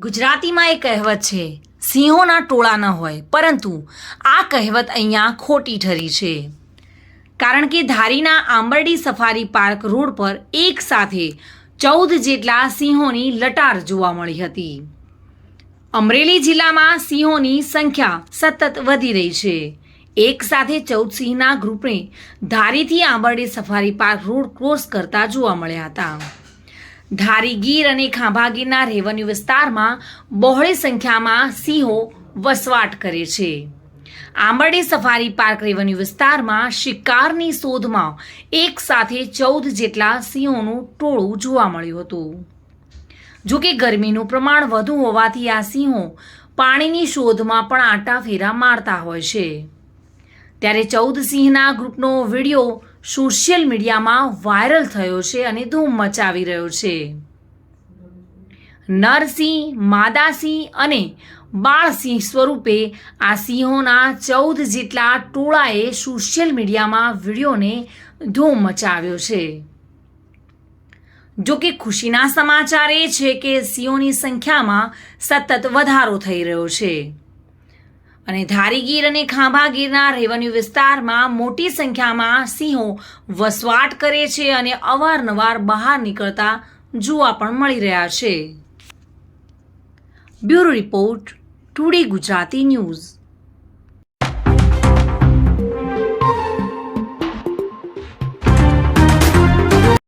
ગુજરાતીમાં એ કહેવત છે, સિંહોના ટોળા ન હોય. પરંતુ આ કહેવત અહીંયા ખોટી ઠરી છે. કારણ કે ધારીના આંબરડી સફારી પાર્ક રોડ પર એક સાથે ચૌદ જેટલા સિંહોની લટાર જોવા મળી હતી. અમરેલી જિલ્લામાં સિંહોની સંખ્યા સતત વધી રહી છે. એક સાથે ચૌદ સિંહના ગ્રુપને ધારીથી Ambardi safari park road cross કરતા જોવા મળ્યા હતા. ધારી ગીર અને ખાંભા ગીરના રેવન્યુ વિસ્તારમાં બહોળી સંખ્યામાં સિંહો વસવાટ કરે છે. આંબરડી સફારી પાર્ક રેવન્યુ વિસ્તારમાં શિકારની શોધમાં એક સાથે ચૌદ જેટલા સિંહોનું ટોળું જોવા મળ્યું હતું. જો કે ગરમીનું પ્રમાણ વધુ હોવાથી આ સિંહો પાણીની શોધમાં પણ આંટાફેરા મારતા હોય છે. ત્યારે ચૌદ સિંહના ગ્રુપનો વીડિયો સોશિયલ મીડિયામાં વાયરલ થયો છે અને ધૂમ મચાવી રહ્યો છે. નરસિંહ, માદાસિંહ અને બાળસિંહ સ્વરૂપે આ સિંહોના ચૌદ જેટલા ટોળાએ સોશિયલ મીડિયામાં વિડીયોને ધૂમ મચાવ્યો છે. જો કે ખુશીના સમાચાર એ છે કે સિંહોની સંખ્યામાં સતત વધારો થઈ રહ્યો છે. અને ધારીગીર અને ખાંભાગીરના રેવન્યુ વિસ્તારમાં મોટી સંખ્યામાં સિંહો વસવાટ કરે છે અને અવારનવાર બહાર નીકળતા જોવા પણ મળી રહ્યા છે. Bureau report today Gujarati news.